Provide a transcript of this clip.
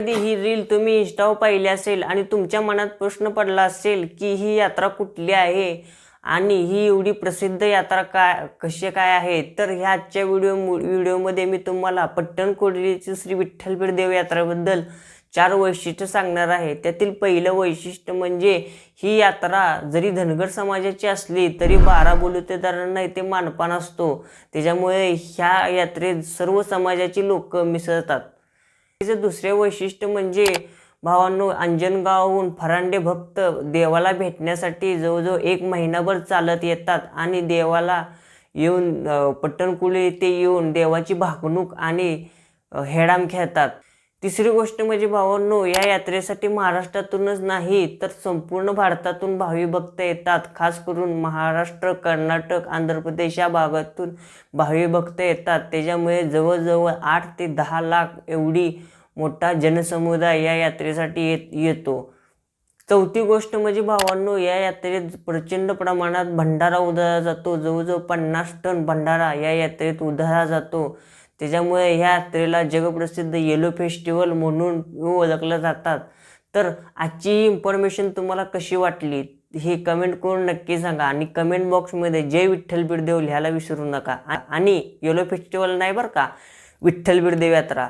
कधी ही रील तुम्ही इंस्टावर पाहिली असेल आणि तुमच्या मनात प्रश्न पडला असेल की ही यात्रा कुठली आहे आणि ही एवढी प्रसिद्ध यात्रा काय कशी काय आहे तर ह्या आजच्या व्हिडिओ व्हिडिओमध्ये मी तुम्हाला पट्टण कोडलीची श्री विठ्ठलपीठ देव यात्रेबद्दल चार वैशिष्ट्य सांगणार आहे. त्यातील पहिलं वैशिष्ट्य म्हणजे ही यात्रा जरी धनगर समाजाची असली तरी बारा बोलुतेदारांना इथे मानपान असतो. त्याच्यामुळे ह्या यात्रेत सर्व समाजाची लोक मिसळतात. त्याचं दुसरे वैशिष्ट्य म्हणजे भावांनो अंजनगावहून फरांडे भक्त देवाला भेटण्यासाठी जवळजवळ एक महिनाभर चालत येतात आणि देवाला येऊन पट्टणकुले येथे येऊन देवाची भाकणूक आणि हेडाम खेळतात. तिसरी गोष्ट म्हणजे भावांनो या यात्रेसाठी महाराष्ट्रातूनच नाही तर संपूर्ण भारतातून भावी भक्त येतात. खास करून महाराष्ट्र कर्नाटक आंध्र प्रदेश या भागातून भावी भक्त येतात. त्याच्यामुळे जवळजवळ आठ ते दहा लाख एवढी मोठा जनसमुदाय या यात्रेसाठी येत येतो. चौथी गोष्ट म्हणजे भावांनो या यात्रेत प्रचंड प्रमाणात भंडारा उधळला जातो. जवळजवळ पन्नास टन भंडारा या यात्रेत उधळला जातो. त्याच्यामुळे ह्या यात्रेला जगप्रसिद्ध येलो फेस्टिवल म्हणून ओळखलं जातात. तर आजची ही इन्फॉर्मेशन तुम्हाला कशी वाटली? हे कमेंट करून नक्की सांगा आणि कमेंट बॉक्समध्ये जय विठ्ठल बिरदेव लिहायला विसरू नका. आणि येलो फेस्टिवल नाही बरं का? विठ्ठल बिरदेव यात्रा.